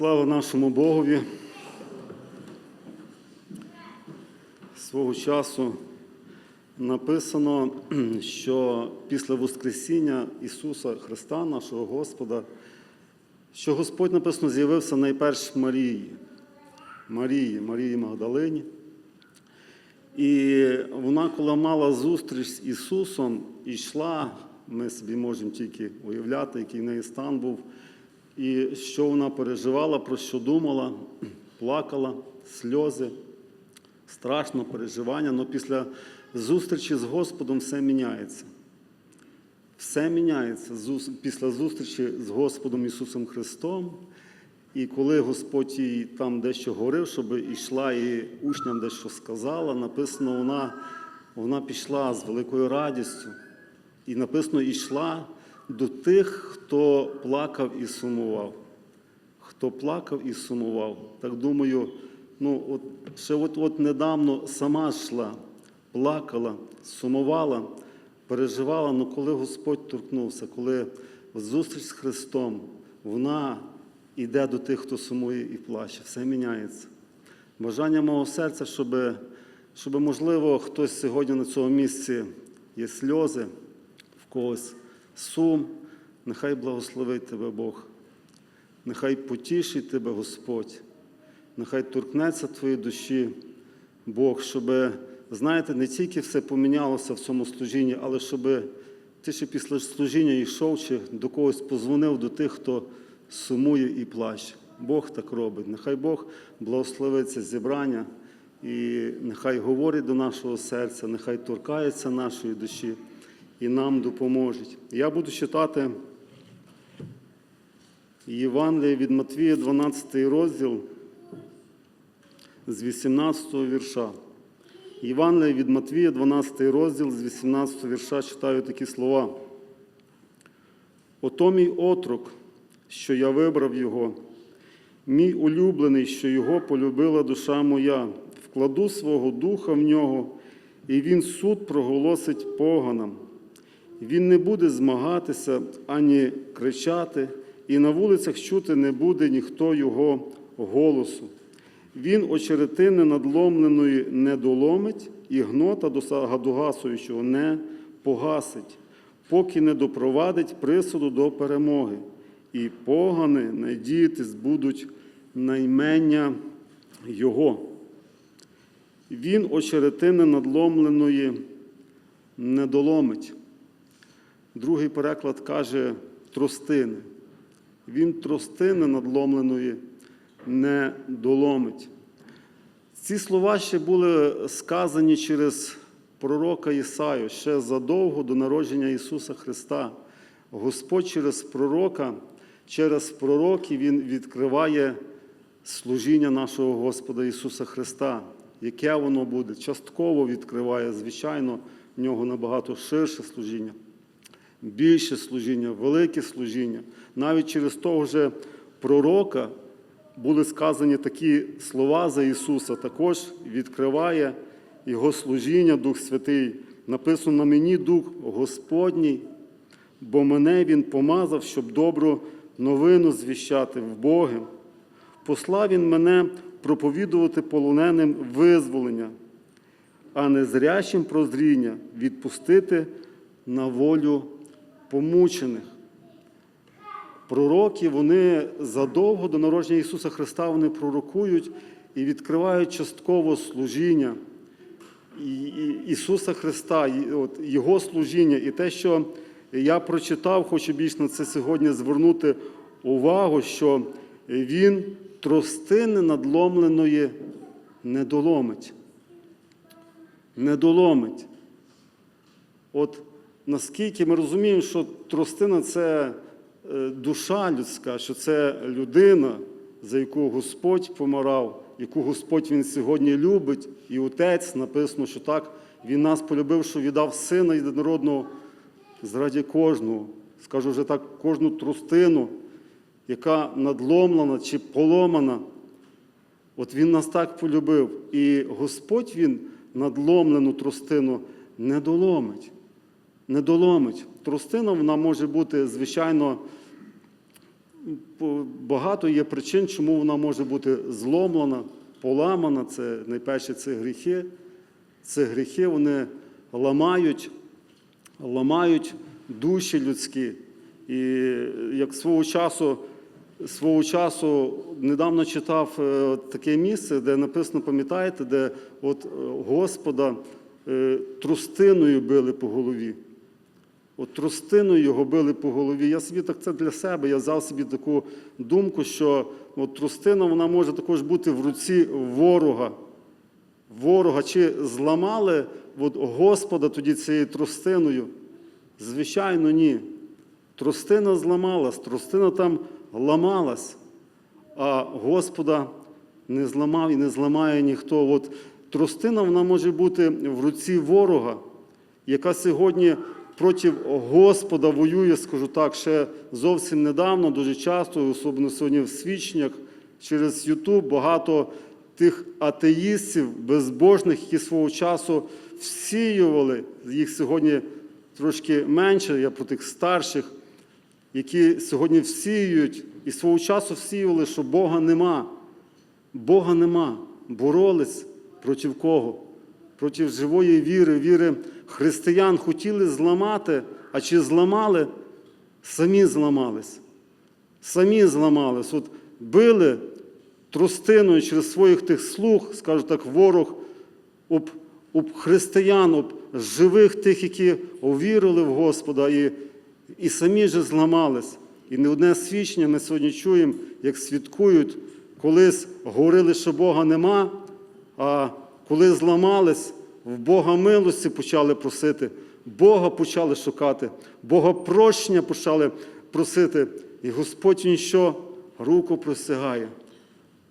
Слава нашому Богові. Свого часу написано, що після Воскресіння Ісуса Христа, нашого Господа, що Господь написано з'явився найперш Марії, Марії, Марії Магдалині. І вона, коли мала зустріч з Ісусом, і йшла, ми собі можемо тільки уявляти, який в неї стан був, і що вона переживала, про що думала, плакала, сльози, страшно переживання, але після зустрічі з Господом все міняється. Все міняється після зустрічі з Господом Ісусом Христом. І коли Господь їй там дещо говорив, щоб йшла і учням дещо сказала, написано, вона, вона пішла з великою радістю. І написано, йшла до тих, хто плакав і сумував. Хто плакав і сумував. Так думаю, ну от ще от, от недавно сама йшла, плакала, сумувала, переживала, але коли Господь торкнувся, коли зустріч з Христом, вона йде до тих, хто сумує і плаче, все міняється. Бажання мого серця, щоб, щоб можливо, хтось сьогодні на цьому місці є сльози, в когось сум, нехай благословить тебе Бог. Нехай потішить тебе Господь, нехай торкнеться твоєї душі Бог, щоб, знаєте, не тільки все помінялося в цьому служінні, але щоб ти ще після служіння йшов чи до когось позвонив до тих, хто сумує і плаче. Бог так робить. Нехай Бог благословить це зібрання і нехай говорить до нашого серця, нехай торкається нашої душі і нам допоможе. Я буду читати. Євангеліє від Матвія, 12 розділ з 18 вірша. Євангеліє від Матвія, 12 розділ з 18 вірша читаю такі слова. Ото мій отрок, що я вибрав його, мій улюблений, що його полюбила душа моя, вкладу свого духа в нього, і він суд проголосить поганам. Він не буде змагатися ані кричати, і на вулицях чути не буде ніхто його голосу. Він очеретини надломленої не доломить, і гнота догасуючого не погасить, поки не допровадить присуду до перемоги. І погани надіятись будуть наймення Його. Він очеретини надломленої не доломить. Другий переклад каже тростини. Він тростини надломленої не доломить. Ці слова ще були сказані через пророка Ісаю ще задовго до народження Ісуса Христа. Господь через пророка, через пророків Він відкриває служіння нашого Господа Ісуса Христа. Яке воно буде? Частково відкриває, звичайно, в нього набагато ширше служіння більше служіння, велике служіння. Навіть через того же пророка були сказані такі слова за Ісуса, також відкриває Його служіння, Дух Святий. Написано на мені Дух Господній, бо мене Він помазав, щоб добру новину звіщати в Боги. Послав Він мене проповідувати полоненим визволення, а незрячим прозріння відпустити на волю помучених. Пророки, вони задовго до народження Ісуса Христа вони пророкують і відкривають частково служіння Ісуса Христа, Його служіння. І те, що я прочитав, хочу більш на це сьогодні звернути увагу, що Він тростини надломленої не доломить. Не доломить. От наскільки ми розуміємо, що тростина це е, душа людська, що це людина, за яку Господь помирав, яку Господь Він сьогодні любить, і Отець написано, що так Він нас полюбив, що віддав Сина єдинородного заради кожного. Скажу вже так, кожну тростину, яка надломлена чи поломана. От Він нас так полюбив. І Господь Він надломлену тростину не доломить не доломить. Тростина вона може бути, звичайно, багато є причин, чому вона може бути зломлена, поламана. Це найперше це гріхи. Це гріхи вони ламають, ламають душі людські. І як свого часу, свого часу недавно читав е, таке місце, де написано, пам'ятаєте, де от е, Господа е, трустиною били по голові. От тростиною його били по голові. Я собі так це для себе. Я взяв собі таку думку, що от тростина вона може також бути в руці ворога. Ворога. Чи зламали от, Господа тоді цією тростиною? Звичайно, ні. Тростина зламалась, тростина там ламалась, а Господа не зламав і не зламає ніхто. От тростина вона може бути в руці ворога, яка сьогодні проти Господа воює, скажу так, ще зовсім недавно, дуже часто, особливо сьогодні в свідченнях, через Ютуб багато тих атеїстів, безбожних, які свого часу всіювали, їх сьогодні трошки менше, я про тих старших, які сьогодні всіюють і свого часу всіювали, що Бога нема. Бога нема. Боролись проти кого? Проти живої віри, віри християн хотіли зламати, а чи зламали? Самі зламались. Самі зламались. От били тростиною через своїх тих слуг, скажу так, ворог об, об християн, об живих тих, які увірили в Господа, і, і самі же зламались. І не одне свідчення ми сьогодні чуємо, як свідкують, колись говорили, що Бога нема, а коли зламались, в Бога милості почали просити, Бога почали шукати, Бога прощення почали просити, і Господь він що руку простягає.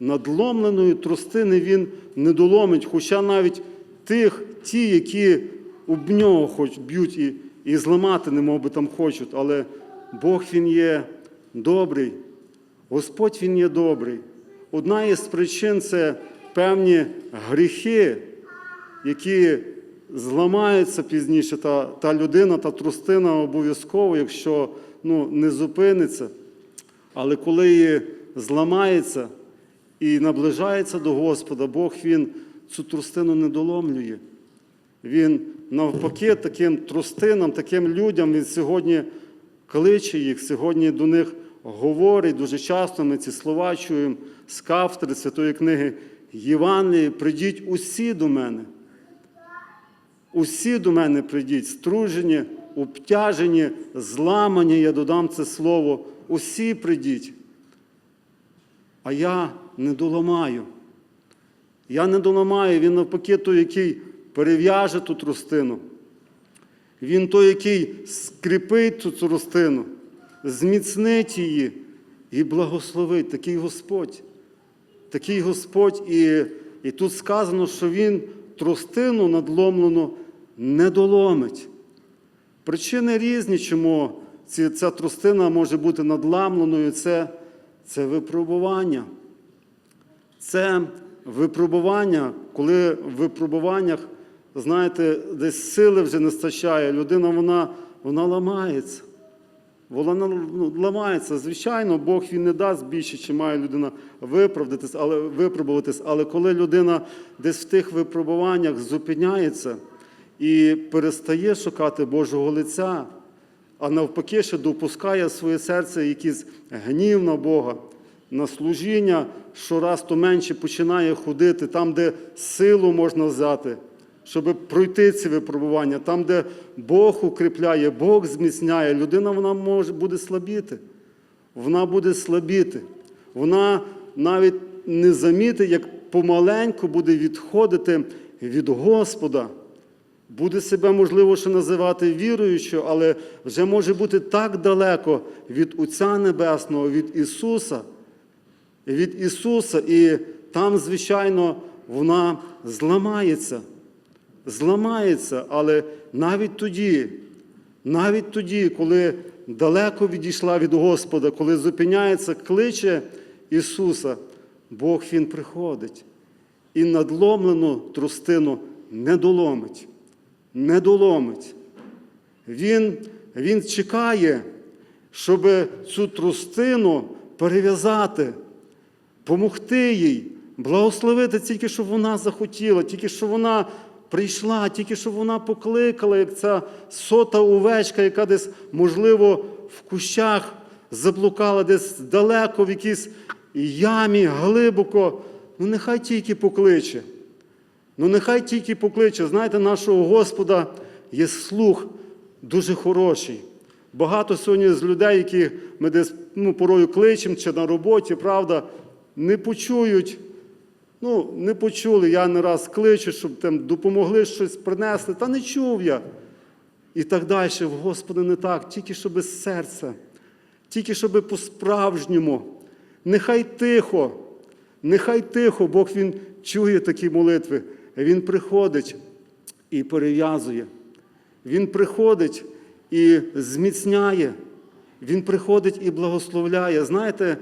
Надломленої тростини він не доломить, хоча навіть тих, ті, які об нього хоч б'ють і, і зламати, немов би там хочуть, але Бог Він є добрий, Господь Він є добрий. Одна із причин це певні гріхи, які зламаються пізніше, та, та людина, та трустина обов'язково, якщо ну, не зупиниться. Але коли її зламається і наближається до Господа, Бог Він цю трустину не доломлює. Він навпаки таким трустинам, таким людям він сьогодні кличе їх, сьогодні до них говорить. Дуже часто ми ці слова чуємо з кафедри Святої книги Євангелії. Придіть усі до мене. Усі до мене прийдіть, стружені, обтяжені, зламані, я додам це слово. Усі прийдіть. А я не доламаю. Я не доламаю, він навпаки той, який перев'яже ту трустину. Він той, який скріпить цю трустину, зміцнить її і благословить. Такий Господь. Такий Господь. І, і тут сказано, що Він трустину надломлену не доломить. Причини різні, чому ці, ця трустина може бути надламленою, це, це випробування. Це випробування, коли в випробуваннях, знаєте, десь сили вже не стачає, людина вона, вона ламається. Вона ну, ламається. Звичайно, Бог він не дасть більше, чи має людина виправдатись, але, випробуватись. Але коли людина десь в тих випробуваннях зупиняється і перестає шукати Божого лиця, а навпаки, ще допускає в своє серце якийсь гнів на Бога, на служіння, щораз то менше починає ходити там, де силу можна взяти, щоб пройти ці випробування, там, де Бог укріпляє, Бог зміцняє, людина вона може буде слабіти. Вона буде слабіти. Вона навіть не замітить, як помаленьку буде відходити від Господа. Буде себе, можливо, ще називати віруючою, але вже може бути так далеко від Отця Небесного, від Ісуса, від Ісуса, і там, звичайно, вона зламається. Зламається, але навіть тоді, навіть тоді, коли далеко відійшла від Господа, коли зупиняється, кличе Ісуса, Бог Він приходить і надломлену трустину не доломить. Не доломить. Він, він чекає, щоб цю трустину перев'язати, помогти їй, благословити тільки, щоб вона захотіла, тільки щоб вона прийшла, тільки щоб вона покликала, як ця сота овечка, яка десь, можливо, в кущах заблукала, десь далеко в якійсь ямі, глибоко. Ну, нехай тільки покличе. Ну, нехай тільки покличе. Знаєте, нашого Господа є слух дуже хороший. Багато сьогодні з людей, які ми десь ну, порою кличемо чи на роботі, правда, не почують. Ну, не почули, я не раз кличу, щоб там допомогли щось принесли, та не чув я. І так далі. Господи, не так, тільки щоб з серця, тільки щоб по-справжньому. Нехай тихо, нехай тихо, Бог Він чує такі молитви. Він приходить і перев'язує. Він приходить і зміцняє. Він приходить і благословляє. Знаєте,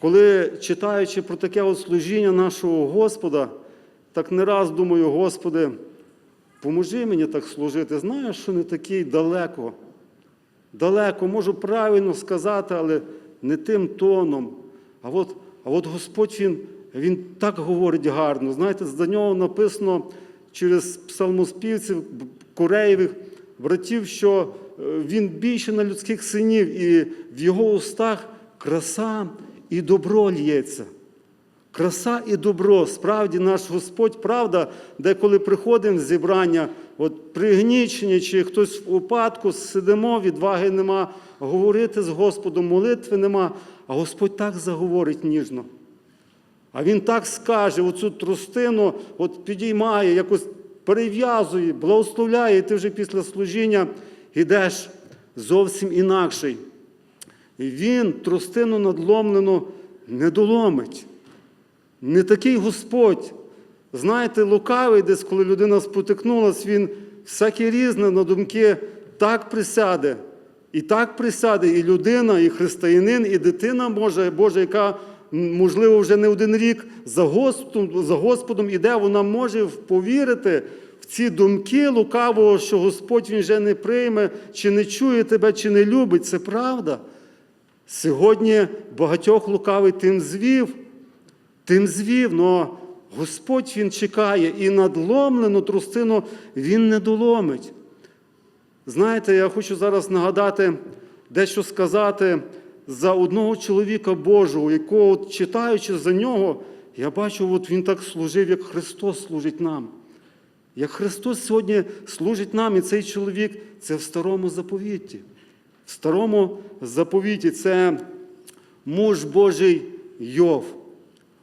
коли читаючи про таке от служіння нашого Господа, так не раз думаю, Господи, поможи мені так служити. Знаю, що не такий далеко. Далеко, можу правильно сказати, але не тим тоном. А от, а от Господь Він, Він так говорить гарно. Знаєте, за нього написано через псалмоспівців, Кореєвих братів, що е, він більше на людських синів, і в його устах краса і добро лється. Краса і добро, справді наш Господь, правда, деколи приходимо з зібрання, от пригнічені, чи хтось в упадку, сидимо, відваги нема, говорити з Господом, молитви нема, а Господь так заговорить ніжно. А Він так скаже, оцю трустину от підіймає, якось перев'язує, благословляє, і ти вже після служіння йдеш зовсім інакший. І він трустину надломлену не доломить. Не такий Господь. Знаєте, лукавий десь, коли людина спотикнулась, він всяке різне на думки так присяде. І так присяде і людина, і християнин, і дитина Божа, Божа, яка, можливо, вже не один рік за Господом, за Господом іде, вона може повірити в ці думки лукавого, що Господь він вже не прийме, чи не чує тебе, чи не любить. Це правда. Сьогодні багатьох лукавий тим звів, тим звів, але Господь Він чекає і надломлену трустину Він не доломить. Знаєте, я хочу зараз нагадати, дещо сказати за одного чоловіка Божого, якого, от, читаючи за нього, я бачу, от він так служив, як Христос служить нам. Як Христос сьогодні служить нам, і цей чоловік це в старому заповіті. В старому заповіті це муж Божий Йов.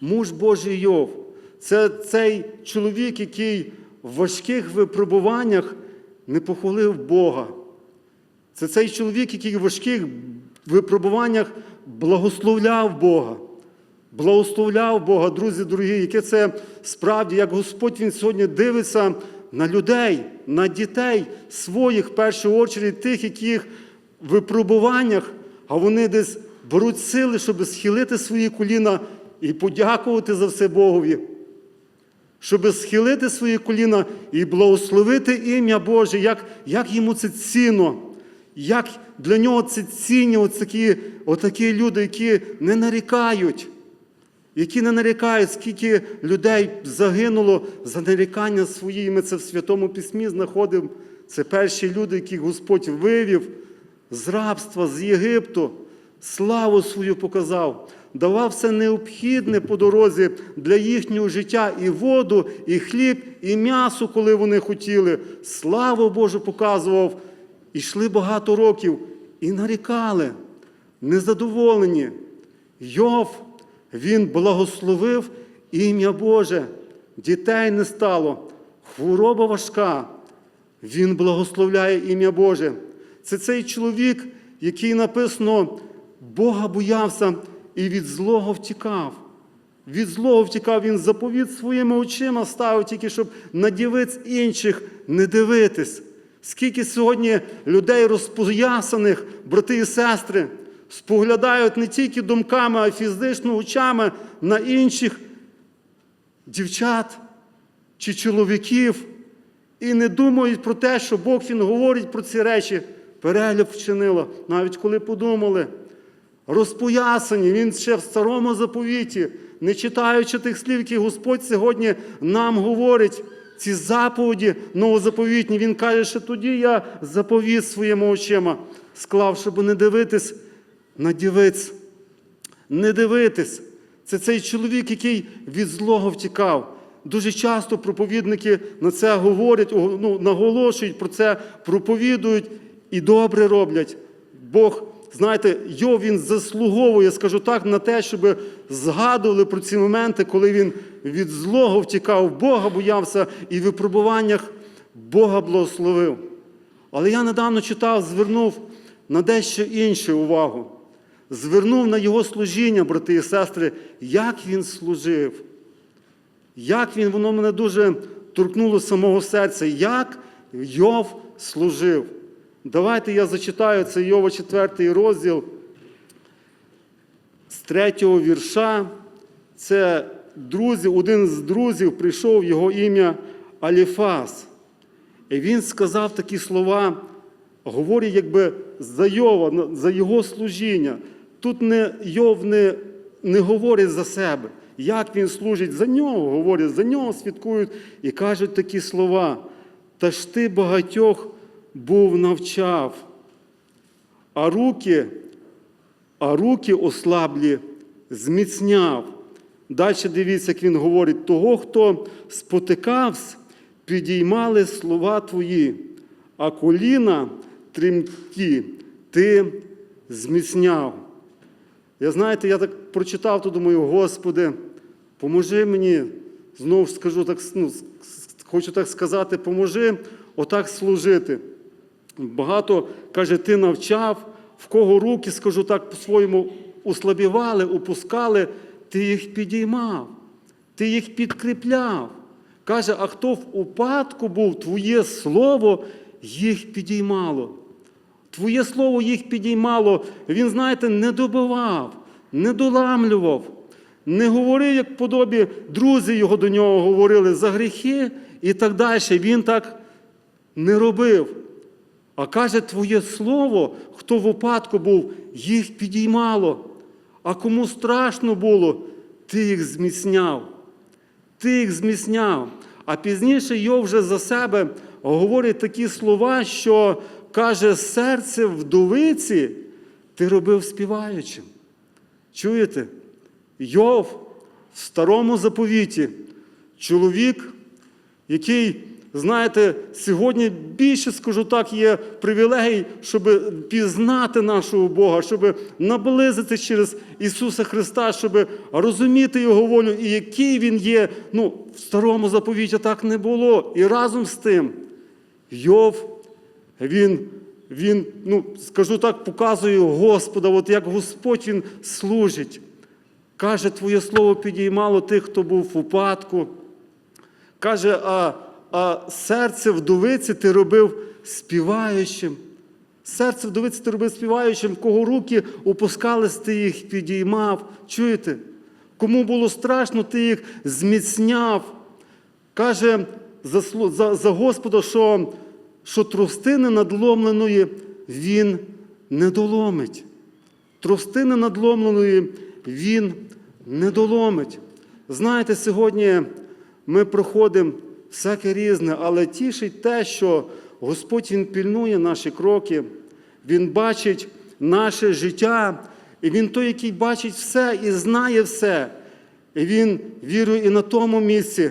Муж Божий Йов. Це цей чоловік, який в важких випробуваннях не похвалив Бога. Це цей чоловік, який в важких випробуваннях благословляв Бога. Благословляв Бога, друзі дорогі, яке це справді, як Господь Він сьогодні дивиться на людей, на дітей своїх, в першу чергу, тих, яких випробуваннях, а вони десь беруть сили, щоб схилити свої коліна і подякувати за все Богові щоб схилити свої коліна і благословити ім'я Боже, як як йому це цінно, як для нього це цінні отакі, отакі люди, які не нарікають, які не нарікають, скільки людей загинуло за нарікання свої. І Ми це в Святому Письмі знаходимо. Це перші люди, яких Господь вивів з рабства, з Єгипту, славу свою показав давав все необхідне по дорозі для їхнього життя і воду, і хліб, і м'ясо, коли вони хотіли. Славу Божу показував. І йшли багато років і нарікали, незадоволені. Йов, він благословив ім'я Боже, дітей не стало, хвороба важка. Він благословляє ім'я Боже. Це цей чоловік, який написано, Бога боявся і від злого втікав. Від злого втікав, він заповіт своїми очима ставив, тільки щоб на дівиць інших не дивитись. Скільки сьогодні людей розпоясаних, брати і сестри, споглядають не тільки думками, а й фізично очами на інших дівчат чи чоловіків, і не думають про те, що Бог Він говорить про ці речі. Перелюб вчинила, навіть коли подумали. розпоясані. Він ще в старому заповіті, не читаючи тих слів, які Господь сьогодні нам говорить. Ці заповіді новозаповітні, він каже, що тоді я заповіт своїми очима склав, щоб не дивитись на дівиць, не дивитись. Це цей чоловік, який від злого втікав. Дуже часто проповідники на це говорять, ну, наголошують про це, проповідують і добре роблять. Бог, знаєте, Йов він заслуговує, скажу так, на те, щоб згадували про ці моменти, коли він від злого втікав, Бога боявся і в випробуваннях Бога благословив. Але я недавно читав, звернув на дещо інше увагу. Звернув на його служіння, брати і сестри, як він служив. Як він, воно мене дуже торкнуло самого серця, як Йов служив. Давайте я зачитаю це Йова 4 розділ з третього вірша. Це друзі, один з друзів прийшов його ім'я Аліфас. І він сказав такі слова, говорять якби за Йова, за його служіння. Тут не Йов не, не говорить за себе. Як він служить за нього, говорять, за нього свідкують і кажуть такі слова. Та ж ти багатьох був навчав, а руки, а руки ослаблі зміцняв. Далі дивіться, як він говорить, того, хто спотикався, підіймали слова твої, а коліна тремті ти зміцняв. Я знаєте, я так прочитав, то думаю, Господи, поможи мені, знову ж скажу так, ну, хочу так сказати, поможи отак служити. Багато, каже, ти навчав, в кого руки, скажу так, по-своєму услабівали, опускали, ти їх підіймав, ти їх підкріпляв. Каже, а хто в упадку був, твоє слово їх підіймало. Твоє слово їх підіймало. Він, знаєте, не добивав, не доламлював, не говорив, як подобі друзі його до нього говорили за гріхи і так далі. Він так не робив. А каже, твоє слово, хто в упадку був, їх підіймало. А кому страшно було, ти їх зміцняв. Ти їх зміцняв. А пізніше Йов вже за себе говорить такі слова, що каже, серце вдовиці ти робив співаючим. Чуєте? Йов в старому заповіті, чоловік, який, знаєте, сьогодні більше, скажу так, є привілегій, щоб пізнати нашого Бога, щоб наблизити через Ісуса Христа, щоб розуміти Його волю і який Він є. Ну, в старому заповіті так не було. І разом з тим, Йов, він він, ну, скажу так, показує Господа, от як Господь Він служить. Каже, Твоє слово підіймало тих, хто був в упадку. Каже, а, а серце вдовиці ти робив співаючим. Серце вдовиці ти робив співаючим, кого руки опускались, ти їх підіймав. Чуєте? Кому було страшно, ти їх зміцняв. Каже за, за, за Господа, що що тростини надломленої він не доломить. Тростини надломленої він не доломить. Знаєте, сьогодні ми проходимо всяке різне, але тішить те, що Господь Він пільнує наші кроки, Він бачить наше життя, і Він той, який бачить все і знає все. І Він вірує і на тому місці.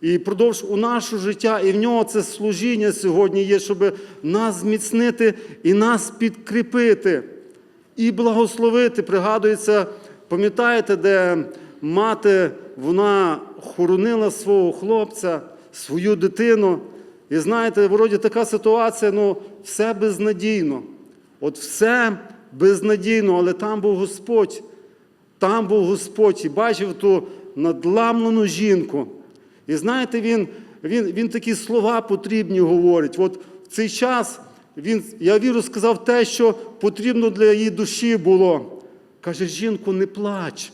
І продовж у наше життя, і в нього це служіння сьогодні є, щоб нас зміцнити і нас підкріпити, і благословити. Пригадується, пам'ятаєте, де мати вона хоронила свого хлопця, свою дитину. І знаєте, вроді така ситуація, ну, все безнадійно. От все безнадійно, але там був Господь. Там був Господь і бачив ту надламлену жінку. І знаєте, він він, він такі слова потрібні говорить. От в цей час він, я віру, сказав те, що потрібно для її душі було. Каже, жінку, не плач.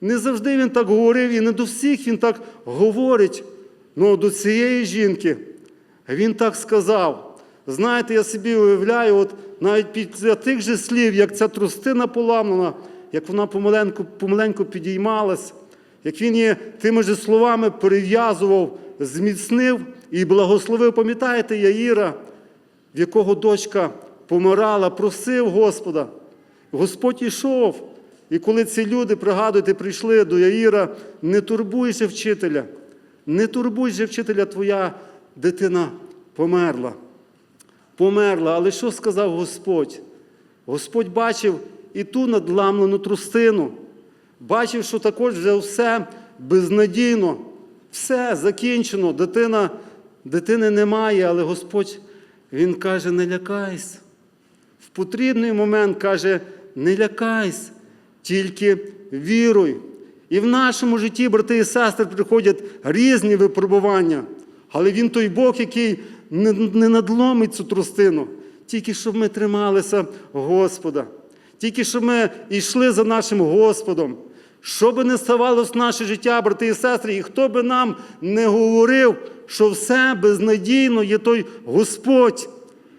Не завжди він так говорив, і не до всіх він так говорить. Ну до цієї жінки він так сказав. Знаєте, я собі уявляю, от навіть після тих же слів, як ця трустина поламана, як вона помаленьку, помаленьку підіймалась, як він її тими же словами перев'язував, зміцнив і благословив. Пам'ятаєте, Яїра, в якого дочка помирала, просив Господа. Господь ішов. І коли ці люди, пригадуйте, прийшли до Яїра, не турбуй же вчителя, не турбуй же вчителя, твоя дитина померла. Померла. Але що сказав Господь? Господь бачив і ту надламлену трустину, бачив, що також вже все безнадійно, все закінчено, дитина, дитини немає, але Господь Він каже, не лякайся. В потрібний момент каже, не лякайся, тільки віруй. І в нашому житті, брати і сестри, приходять різні випробування. Але він той Бог, який не, надломить цю трустину, тільки щоб ми трималися Господа, тільки щоб ми йшли за нашим Господом. Що би не ставалося в наше життя, брати і сестри, і хто би нам не говорив, що все безнадійно є той Господь,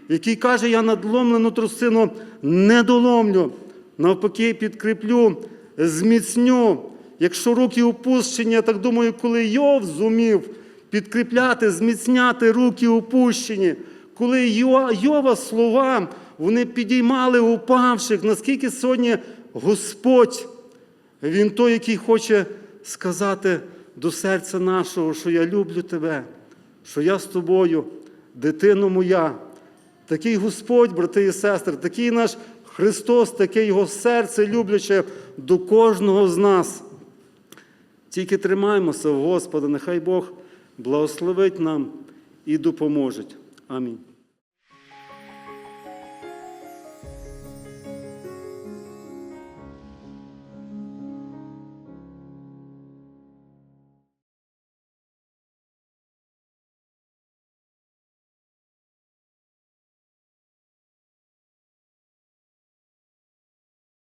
який каже, я надломлену трусину не доломлю, навпаки, підкріплю, зміцню. Якщо руки опущені, я так думаю, коли Йов зумів підкріпляти, зміцняти руки опущені, коли Йова слова вони підіймали упавших, наскільки сьогодні Господь, Він той, який хоче сказати до серця нашого, що я люблю тебе, що я з тобою, дитино моя. Такий Господь, брати і сестри, такий наш Христос, таке Його серце любляче до кожного з нас. Тільки тримаємося Господа, нехай Бог благословить нам і допоможе. Амінь.